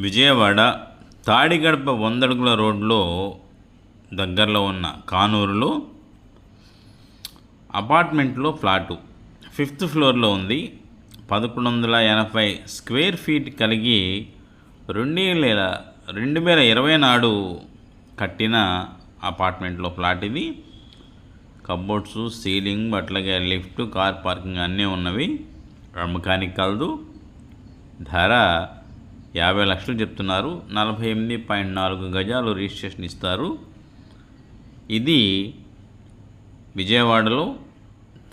విజయవాడ తాడిగడప వందడుగుల రోడ్లో దగ్గరలో ఉన్న కానూరులో అపార్ట్మెంట్లో ఫ్లాటు. ఫిఫ్త్ ఫ్లోర్లో ఉంది. పదకొండు వందల ఎనభై స్క్వేర్ ఫీట్ కలిగి రెండు వేల రెండు వేల ఇరవై నాడు కట్టిన అపార్ట్మెంట్లో ఫ్లాట్ ఇది. కబోర్డ్స్ సీలింగ్ అట్లాగే లిఫ్ట్ కార్ పార్కింగ్ అన్నీ ఉన్నవి. అమ్మకానికి కలదు ధర యాభై లక్షలు చెప్తున్నారు. నలభై ఎనిమిది పాయింట్ నాలుగు గజాలు రిజిస్ట్రేషన్ ఇస్తారు. ఇది విజయవాడలో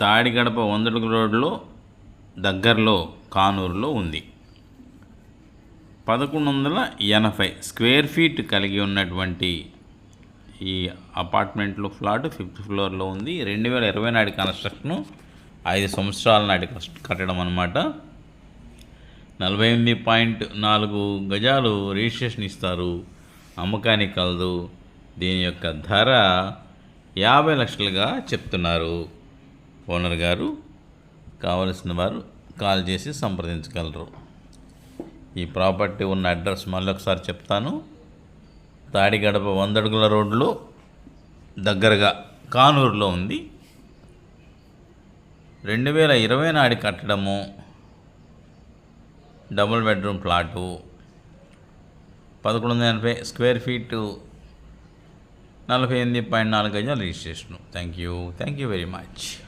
తాడిగడప వందడుగు రోడ్లో దగ్గరలో కానూరులో ఉంది. పదకొండు వందల ఎనభై స్క్వేర్ ఫీట్ కలిగి ఉన్నటువంటి ఈ అపార్ట్మెంట్లో ఫ్లాట్ ఫిఫ్త్ ఫ్లోర్లో ఉంది. రెండు వేల ఇరవై నాటి కన్స్ట్రక్షన్ ఐదు సంవత్సరాల నాటి కష్ట- కట్టడం అనమాట నలభై ఎనిమిది పాయింట్ నాలుగు గజాలు రిజిస్ట్రేషన్ ఇస్తారు. అమ్మకానికి కలదు. దీని యొక్క ధర యాభై లక్షలుగా చెప్తున్నారు. ఓనర్ గారు కావలసిన వారు కాల్ చేసి సంప్రదించగలరు. ఈ ప్రాపర్టీ ఉన్న అడ్రస్ మళ్ళీ ఒకసారి చెప్తాను. తాడిగడప వందడుగుల రోడ్లో దగ్గరగా కానూరులో ఉంది. రెండు వేల ఇరవై నాటి కట్టడము డబుల్ బెడ్రూమ్ ప్లాటు పదకొండు వందల ఎనభై స్క్వేర్ ఫీటు నలభై ఎనిమిది పాయింట్ నాలుగు గజాలు registration. Thank you. Thank you very much.